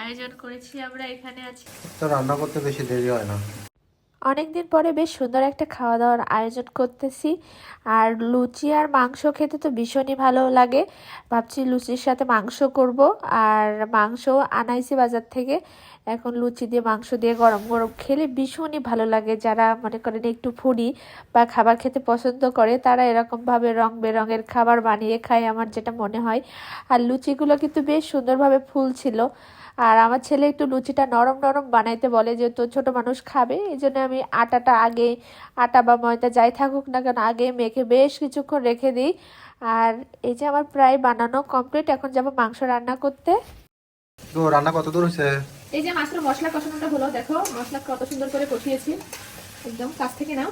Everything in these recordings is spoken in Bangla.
আয়োজন করেছি আমরা এখানে আছি তো রান্না করতে বেশি দেরি হয় না। অনেকদিন পরে বেশ সুন্দর একটা খাওয়া দাওয়ার আয়োজন করতেছি। আর লুচি আর মাংস খেতে তো ভীষণই ভালো লাগে। ভাবছি লুচির সাথে মাংস করব। আর মাংস আনাইছি বাজার থেকে। এখন লুচি দিয়ে মাংস দিয়ে গরম গরম খেলে ভীষণই ভালো লাগে। যারা মনে করেন একটু ফুডি বা খাবার খেতে পছন্দ করে তারা এরকমভাবে রং বেরঙের খাবার বানিয়ে খায় আমার যেটা মনে হয়। আর লুচিগুলো কিন্তু বেশ সুন্দরভাবে ফুল ছিল আর আমার ছেলে একটু লুচিটা নরম নরম বানাইতে বলে যেহেতু ছোট মানুষ খাবে? এই জন্য আমি আটাটা আগে আটা বা ময়দা যাই থাকুক না কেন আগে মেখে বেশ কিছুক্ষণ রেখে দিই। আর এই যে আমার প্রায় বানানো কমপ্লিট এখন যাব মাংস রান্না করতে। তো রান্না কত দূর হয়েছে? এই যে মাত্র মশলা কষানোটা হলো দেখো মশলা কত সুন্দর করে কষিয়েছি। একদম কাছ থেকে নাও।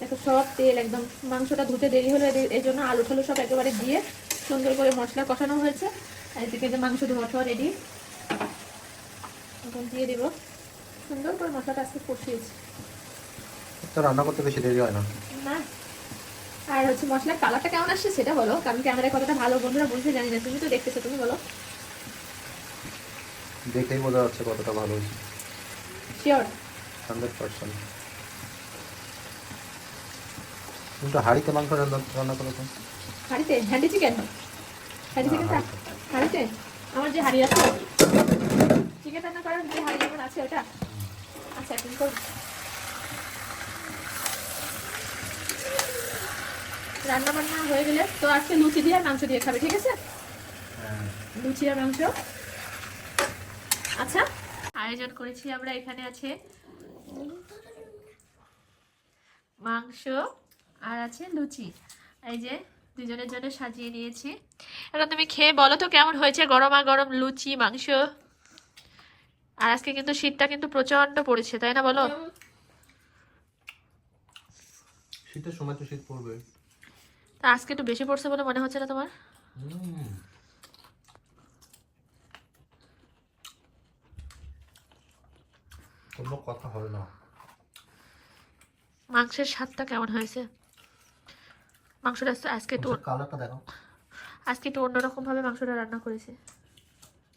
দেখো সব তেল একদম মাংসটা ধুতে দেরি হলে এই জন্য আলু ঠালু সব একেবারে দিয়ে সুন্দর করে মশলা কষানো হয়েছে। আর এদিকে যে মাংস ধোয়া রেডি এখন দিয়ে দিব। সুন্দর করে মশলাটা আজকে কষিয়েছি। তো রান্না করতে বেশি দেরি হয় না। না। আর হচ্ছে মশলার কালারটা কেমন আসছে সেটা বলো কারণ ক্যামেরায় কতটা ভালো বন্ধুরা বুঝতে জানি না তুমি তো দেখতেছো তুমি বলো। দেখেই বোঝা যাচ্ছে কতটা ভালো হয়েছে। Sure hundred percent. তুমি তো হাঁড়িতে মাংস রান্না রান্না করো তো হাঁড়িতে হ্যান্ডি চিকেন হ্যান্ডি চিকেন হাঁড়িতে? আমার যে হাঁড়ি আছে। চিকেন রান্না করার যে হাঁড়ি যেমন আছে ওটা। আচ্ছা এখন করুন রান্না বান্না হয়ে গেলে তো আজকে লুচি দিয়ে আর মাংস দিয়ে খাবে ঠিক আছে? হ্যাঁ। লুচি আর মাংস। আচ্ছা আয়োজন করেছি আমরা এখানে আছে মাংস আর আছে লুচি। এই যে দুজনের জন্য সাজিয়ে নিয়েছি। এখন তুমি খেয়ে বলো তো কেমন হয়েছে গরমা গরম লুচি মাংস? আর আজকে কিন্তু শীতটা কিন্তু প্রচণ্ড পড়েছে তাই না বলো? শীতের সময় তো শীত পড়বে। তা আজকে একটু বেশি পড়ছে বলে মনে হচ্ছে না তোমার। কোনো কথা হয় না। মাংসের স্বাদটা কেমন হয়েছে? মাংসটা আজকে- আজকে একটু কালারটা দেখো। আজকে একটু অন্যরকম ভাবে মাংসটা রান্না করেছি।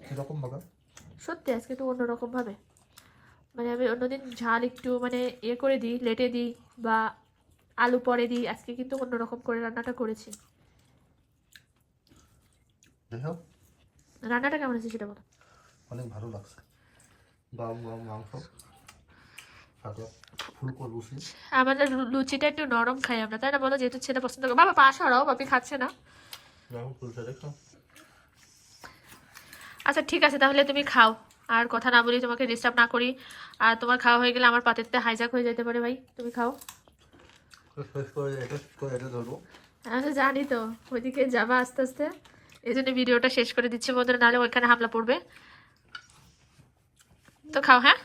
কীরকম ভাবে? সত্যি আজকে একটু অন্যরকম ভাবে মানে আমি অন্যদিন ঝাল একটু মানে ইয়ে করে দিই লেটে দিই বা আলু পরে দিই আজকে কিন্তু অন্যরকম করে রান্নাটা করেছি। রান্নাটা কেমন হয়েছে সেটা বলো। অনেক ভালো লাগছে। গরম গরম মাংস আমাদের লুচিটা একটু নরম খাই আমরা তাই না বলো? যেহেতু ছেলে পছন্দ করে বাবা পাশ হরাও বাপি খাচ্ছে না। দেখো। আচ্ছা ঠিক আছে, তাহলে তুমি খাও। আর কথা না বলি তোমাকে ডিস্টার্ব না করি। আর তোমার খাওয়া হয়ে গেলে আমার পাতেরতে হাইজাক হয়ে যেতে পারে ভাই। তুমি খাও। তো জানি তো। ওইদিকে যাবা আস্তে আস্তে। এই জন্য ভিডিওটা শেষ করে দিচ্ছি বন্ধুরা, নাহলে ওইখানে হামলা পড়বে। তো খাও হ্যাঁ?